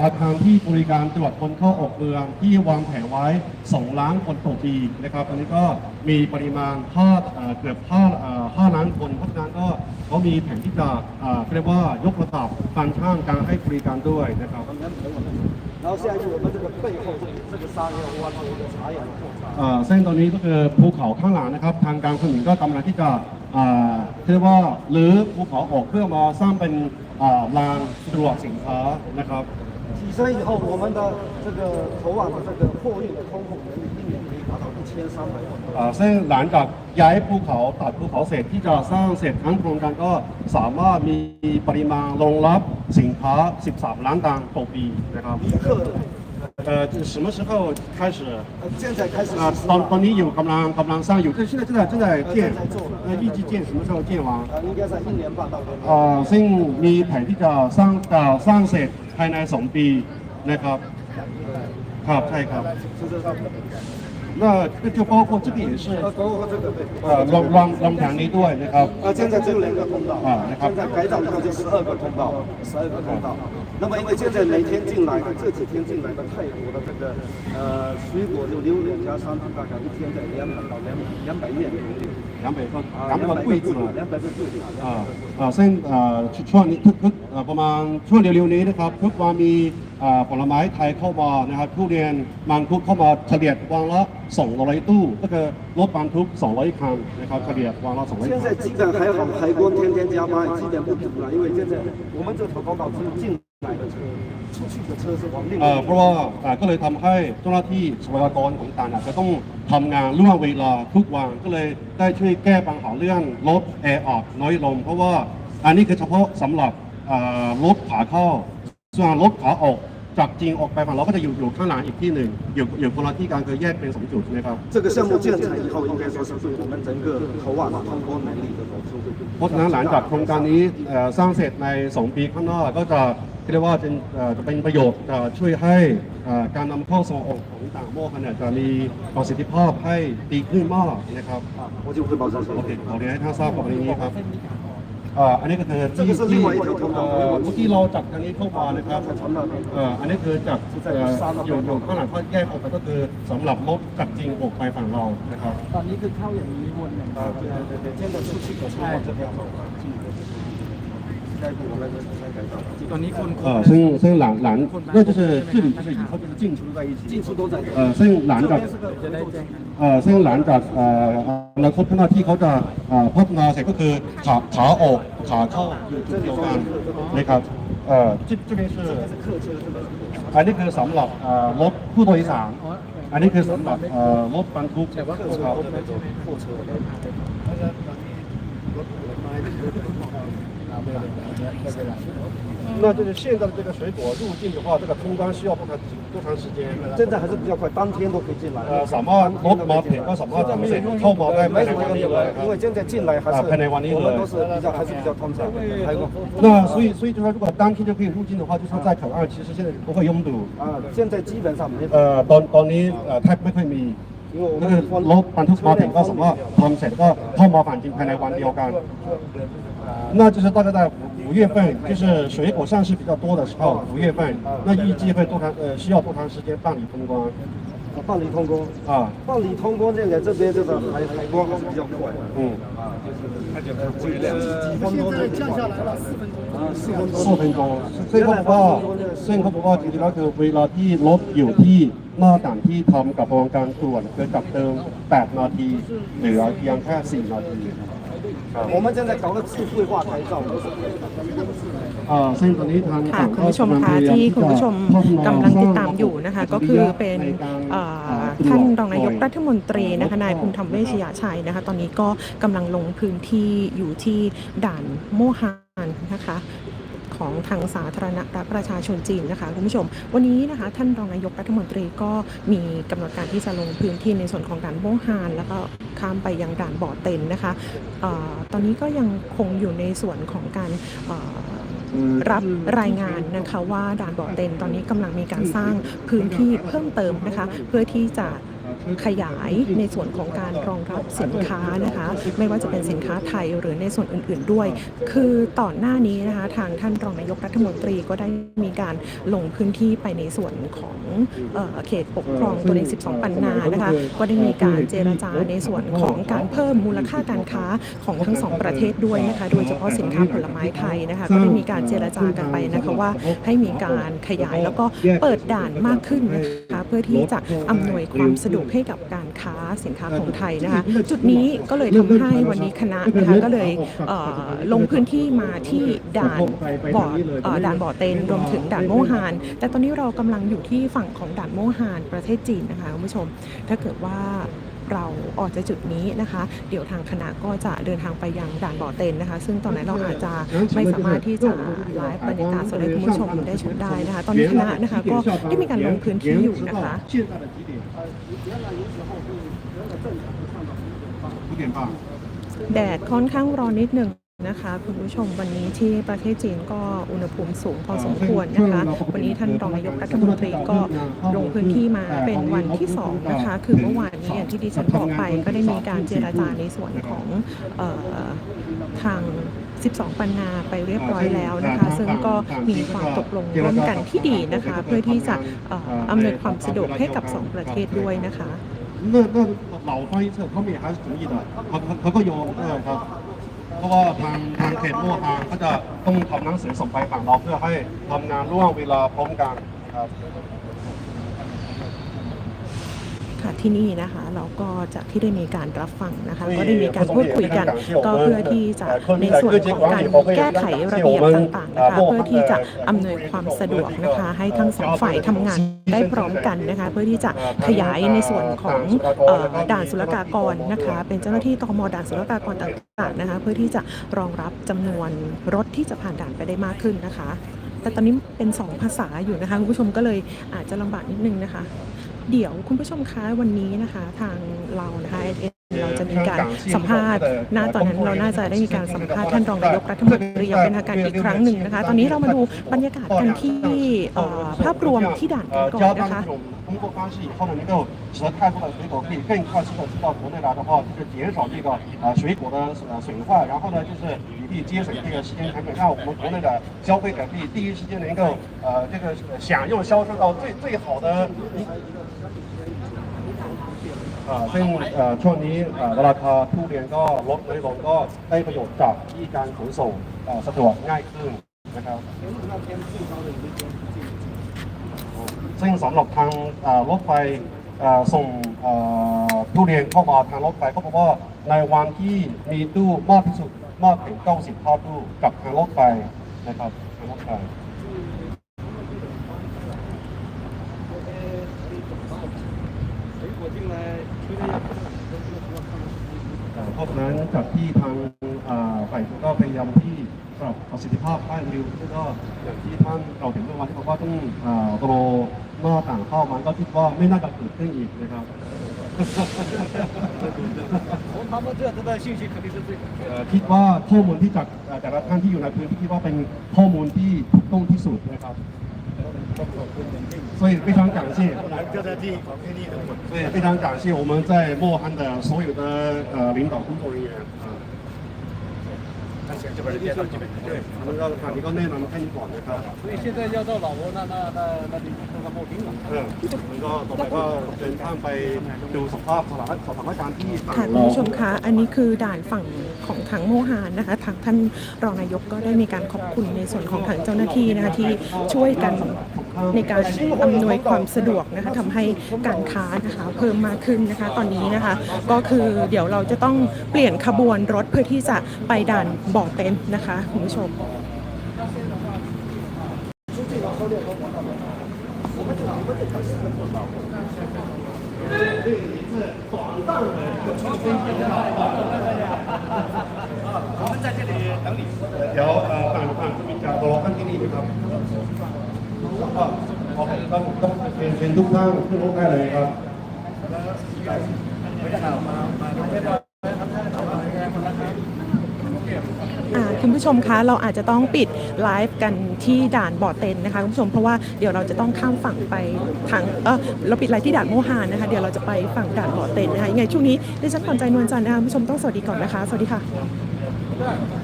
อาคารที่บริการตรวจคนเข้าออกเมืองที่วางแผนไว้ 2 ล้านคนต่อปีนะครับตอนนี้ก็มีปริมาณ5เอ่อเกือบ5เอ่อ5ล้านคน เพราะฉะนั้นก็เขามีแผนที่จะเอ่อเรียกว่ายกระดับการช่างการให้บริการด้วยนะครับ 然后下去我们这个背后这个这个沙漠挖出一个茶园的后茶。 เอ่อเส้นตรงนี้ก็คือภูเขาข้างหลังนะครับ ทางการขนส่งก็กำลังที่จะอ่าเรียกว่าหรือภูเขาออกเพื่อมาสร้างเป็นอ่ารางตรวจสินค้านะครับ 提升以后，我们的这个头网的这个货运的通控能力一年可以达到一千三百万。 เอ่อซึ่งหลังจากย้ายภูเขาตัดภูเขาเสร็จที่จะสร้างเสร็จทั้งโครงการก็สามารถมีปริมาณรองรับสินค้า 13 ล้านตันต่อปีนะครับ 一克 的， เอ่อ什么时候开始呃，现在开始 อ่า 实施 ตอนตอนนี้อยู่กำลังกำลังสร้างอยู่现在正在正在建正在做呃预计建什么时候建完啊，应该在一年半到两年。 เอ่อซึ่งมีแผนที่จะสร้างจะสร้างเสร็จภายใน 2 ปีนะครับ ครับใช่ครับ 是这上面， 那这就包括这个也是呃，包括这个对。 เอ่อรวมรวมรวมทางนี้ด้วยนะครับ 啊，现在只有两个通道，啊你看现在改造以后就十二个通道，十二个通道。那么因为现在每天进来的这几天进来的泰国的这个呃水果就榴莲加商品，大概一天在两百到两两百面榴莲， 两百个啊，两百个柜子 两百个柜子， อ่าอ่าซึ่งอ่าช่วงนี้ทุกทุกอ่าประมาณช่วงเร็วๆนี้นะครับทุกวันมีอ่าผลไม้ไทยเข้ามานะครับทุเรียนมังคุดเข้ามาเฉลี่ยวันละ200ตู้ก็คือรถบรรทุก200คันนะครับเฉลี่ยวันละ200现คัน 在基本还好，海关天天加班，基本不堵了，因为现在我们这条通道只有进来的车， 出去的车是往另 เอ่อ 外 เพราะว่าอ่าก็เลยทำให้เจ้าหน้าที่สวัสดิกรของต่างอาจจะต้องทำงานล่วงเวลาทุกวันก็เลยได้ช่วยแก้ปัญหาเรื่องรถแอร์ออกน้อยลง เพราะว่าอันนี้คือเฉพาะสำหรับอ่ารถขาเข้า ส่วนรถขาออกจากจริงออกไปฝั่งเราก็จะอยู่อยู่ข้างหลังอีกที่หนึ่งอยู่อยู่คนละที่กันคือแยกเป็นสองจุดนะครับ 这个项目建成以后，应该说是对我们整个头瓦的通关能力的保证。 เพราะฉะนั้นหลังจากโครงการนี้เอ่อสร้างเสร็จใน 2 ปีข้างหน้าก็จะ เรีว่าเป็จะเป็นประโยชน์จะช่วยให้การนำเข้าส่งออกของต่างโมกเนี่จะมีประสิทธิภาพให้ตีขึ้นมากนะครับโอเคขอเรียนให้ท่านทราบกับเรื่นี้ครับอันนี้ก็คือที่ที่เมื่อกี้เราจับทางนี้เข้ามานะครับอันนี้คือจับอยู่อยู่ข้างหลังก็แยกออกไปก็คือสำหรับมดจับจริงออกไปฝั่งเรานะครับ ตอนนี้คือเข้าอย่างนี้วนอย่างเช่นเราชุดชิคกับชายจะเป็น 的下一步我们再改造， ตอนนี้คนค เอ่อน ซึ่งซึ่งหลังหลัง那就是这里就是以后就是进出在一起进出都在这。 เอ่อซึ่งหลังจาก จะได้แจ้ง เอ่อซึ่งหลังจากเอ่ออนาคตข้างหน้าที่เขาจะเอ่อพัฒนาเสร็จก็คือขาขาออกขาเข้าอยู่จุดเดียวกันนะครับเอ่อที่ที่นี่คืออันนี้คือสำหรับเอ่อรถผู้โดยสาร อันนี้คือสำหรับเอ่อรถบรรทุกครับ 货车，那 就是现在的这个水果入境的话，这个通关需要多长多长时间？现在还是比较快，当天都可以进来。 เอ่อสามารถรถมาถึงก็สามารถจะเสร็จเข้ามาได้ภาย 没 ใน 什么 วัน 问 นี้ 题 เลย 了， ครั 因为 บ 现在进来还是啊拍内完你了我们都是比较还是比较通畅的，还有那所以所以就说，如果当天就可以入境的话，就说在口岸其实现在不会拥堵。啊，现在基本上没， เอ่อตอนตอนนี้เอ่อแทบไม่ค่อยมี 因为我 ก็คือ 们 รถบรรทุกมาถึงก็สามารถทำเสร็จก็เข้ามาฝั่งจริงภายในวันเดียวกัน 那就是大概在五月份，就是水果上市比较多的时候，五月份，那预计会多长呃需要多长时间办理通关 办理通关，啊？办理通关现在这边这个海海关还是比较快的，嗯，啊，就是几分钟就降下来了四分钟，啊，四分钟。 สี่分钟ซึ่งเขาบอกว่าซึ่งเขาบอกว่าจริงๆแล้วคือเวลาที่รถอยู่ที่หน้าด่านที่ทำกับกระบวนการตรวจคือจับเติม 8 นาทีเหลือเพียงแค่ 4 นาทีครับ 我们现在搞个智慧化台照，都是 เอ่อซึ่งตอนนี้ทาง ค่ะคุณผู้ชมคะที่คุณผู้ชมกำลังติดตามอยู่นะคะ ก็คือเป็นเอ่อท่านรองนายกรัฐมนตรีนะคะนายภูมิธรรมเวชยชัยนะคะ ตอนนี้ก็กำลังลงพื้นที่อยู่ที่ด่านโมฮานนะคะ ของทางสาธารณรัฐประชาชนจีนนะคะคุณผู้ชม วันนี้นะคะท่านรองนายกรัฐมนตรีก็มีกำหนดการที่จะลงพื้นที่ในส่วนของด่านโมฮาน แล้วก็ข้ามไปยังด่านบ่อเต็นนะคะออตอนนี้ก็ยังคงอยู่ในส่วนของการรับรายงานนะคะว่าด่านบ่อเต็นตอนนี้กำลังมีการสร้างพื้นที่เพิ่มเติมนะคะเพื่อที่จะ ขยายในส่วนของการรองรับสินค้านะคะ ไม่ว่าจะเป็นสินค้าไทยหรือในส่วนอื่น ๆด้วย คือต่อหน้านี้นะคะทางท่านรองนายกรัฐมนตรีก็ได้มีการลงพื้นที่ไปในส่วนของเออเขตปกครองตัวเลข12 ปันนานะคะก็ได้มีการเจรจาในส่วนของการเพิ่มมูลค่าการค้าของทั้งสองประเทศด้วยนะคะโดยเฉพาะสินค้าผลไม้ไทยนะคะก็ได้มีการเจรจากันไปนะคะว่าให้มีการขยายแล้วก็เปิดด่านมากขึ้นนะคะเพื่อที่จะอำนวยความสะดวกให้กับการค้าสินค้าของไทยนะคะจุดนี้ก็เลยทำให้วันนี้คณะนะคะก็เลยเอ่อลงพื้นที่มาที่ด่านบ่อเอ่อด่านบ่อเตนรวมถึงด่านโมฮาน แต่ตอนนี้เรากำลังอยู่ที่ฝั่งของด่านโมฮานประเทศจีนนะคะคุณผู้ชม ถ้าเกิดว่า เราออกจากจุดนี้นะคะ เดี๋ยวทางคณะก็จะเดินทางไปยังด่านบ่อเต็นนะคะ ซึ่งตอนนั้นเราอาจจะไม่สามารถที่จะไลฟ์บรรยากาศสดให้คุณผู้ชมได้ชมได้นะคะ ตอนนี้คณะนะคะก็ได้มีการลงพื้นที่อยู่นะคะแดดค่อนข้างร้อนนิดหนึ่ง นะคะคุณผู้ชมวันนี้ที่ประเทศจีนก็อุณหภูมิสูงพอสมควรนะคะ วันนี้ท่านรองนายกรัฐมนตรีก็ลงพื้นที่มาเป็นวันที่สองนะคะ คือเมื่อวานนี้อย่างที่ดิฉันบอกไปก็ได้มีการเจรจาในส่วนของเออทาง 12 ปันนาไปเรียบร้อยแล้วนะคะ ซึ่งก็มีความตกลงร่วมกันที่ดีนะคะ เพื่อที่จะเอ่ออำนวยความสะดวกให้กับสองประเทศด้วยนะคะ 那那老翻译社他们也还是同意的，เขาเขาเขาก็ยอมด้วยครับ เพราะว่าทางทางเขตมั่วทางก็จะต้องทำหนังสือส่งไปฝั่งเราเพื่อให้ทำงานร่วมเวลาพร้อมกันครับ ค่ะ ที่นี่นะคะเราก็จากที่ได้มีการรับฟังนะคะก็ได้มีการพูดคุยกัน ก็เพื่อที่จะในส่วนของการแก้ไขระเบียบต่างๆนะคะเพื่อที่จะอำนวยความสะดวกนะคะให้ทั้งสองฝ่ายทำงานได้พร้อมกันนะคะเพื่อที่จะขยายในส่วนของเอ่อด่านศุลกากรนะคะเป็นเจ้าหน้าที่ตมด่านศุลกากรต่างๆนะคะเพื่อที่จะรองรับจำนวนรถที่จะผ่านด่านไปได้มากขึ้นนะคะ แต่ตอนนี้เป็นสองภาษาอยู่นะคะคุณผู้ชมก็เลยอาจจะลำบากนิดนึงนะคะ เดี๋ยวคุณผู้ชมคะวันนี้นะคะ ทางเรานะคะ เราจะมีการสัมภาษณ์ณตอนนั้นเราน่าจะได้มีการสัมภาษณ์ท่านรองนายกรัฐมนตรีอย่างเป็นทางการอีกครั้งหนึ่งนะคะ ตอนนี้เรามาดูบรรยากาศกันที่เอ่อภาพรวมที่ด่านกัน 呃， ก่อน 交 นะคะ 当这种通过方式以后呢，能够使得泰国的水果可以更快速的进到国内来的话，就是减少这个呃水果的呃损坏，然后呢，就是也可以节省这个时间成本，让我们国内的消费者可以第一时间能够呃这个呃享用销售到最最好的一。อ่า ซึ่งช่วงนี้ราคาทุเรียนก็ลดน้อยลงก็ได้ประโยชน์จากที่การขนส่งสะดวกง่ายขึ้นนะครับ ซึ่งสำหรับทางรถไฟส่งทุเรียนเข้ามาทางรถไฟก็พบว่าในวันที่มีตู้มากที่สุดมากถึง90เท่าตู้กับทางรถไฟนะครับทางรถไฟ บนั้นจากที่ทางฝ่ายก็พยายามที่ปรับประสิทธิภาพบ้านวิวแล้ก็อย่างที่ท่านเราเห็นเมื่อวานที่บอกว่าต้องโตรหน้าต่างเข้ามันก็คิดว่าไม่น่าจะเกิดขึ้นอีกนะครับคิดว่าข้อมูลที่จากแต่ละท่านที่อยู่ในพื้นที่คิดว่าเป็นข้อมูลที่ถูกต้องที่สุดนะครับ 所以非常感谢เจ้าหน้าที่ของที่นี่ทั้งหมด 所以非常感谢我们在莫汉的所有的呃领导工作人员啊。 ท่านเสียงจะบริเวณเราจะเป็นด้วย 我们要ทางนี้ก็แนะนำให้ก่อนนะครับ 所以现在要到老挝，那那那那就那个莫丁了。 เออมันก็ต่อไปก็เดินทางไปดูสภาพสถานสถานการณ์ที่ฝั่ง ค่ะคุณผู้ชมคะ อันนี้คือด่านฝั่งของทางโมฮานนะคะ ทางท่านรองนายกก็ได้มีการขอบคุณในส่วนของทางเจ้าหน้าที่นะคะที่ช่วยกัน ในการอำนวยความสะดวกนะคะทำให้การค้านะคะเพิ่มมากขึ้นนะคะตอนนี้นะคะก็คือเดี๋ยวเราจะต้องเปลี่ยนขบวนรถเพื่อที่จะไปด่านบ่อเต็นนะคะคุณผู้ชมเดี๋ยวเอ่อฝั่งฝั่งที่จะรอท่านที่นี่นะครับ ต้องต้องเป็นเป็นทุกท่านขึ้นรถได้เลยครับคุณผู้ชมคะเราอาจจะต้องปิดไลฟ์กันที่ด่านบ่อเต็นนะคะคุณผู้ชมเพราะว่าเดี๋ยวเราจะต้องข้ามฝั่งไปทางเออเราปิดไลฟ์ที่ด่านโมฮานนะคะเดี๋ยวเราจะไปฝั่งด่านบ่อเต็นนะคะยังไงช่วงนี้ดิฉันขวัญใจนวลจันทร์นะคะคุณผู้ชมต้องสวัสดีก่อนนะคะ สวัสดีค่ะ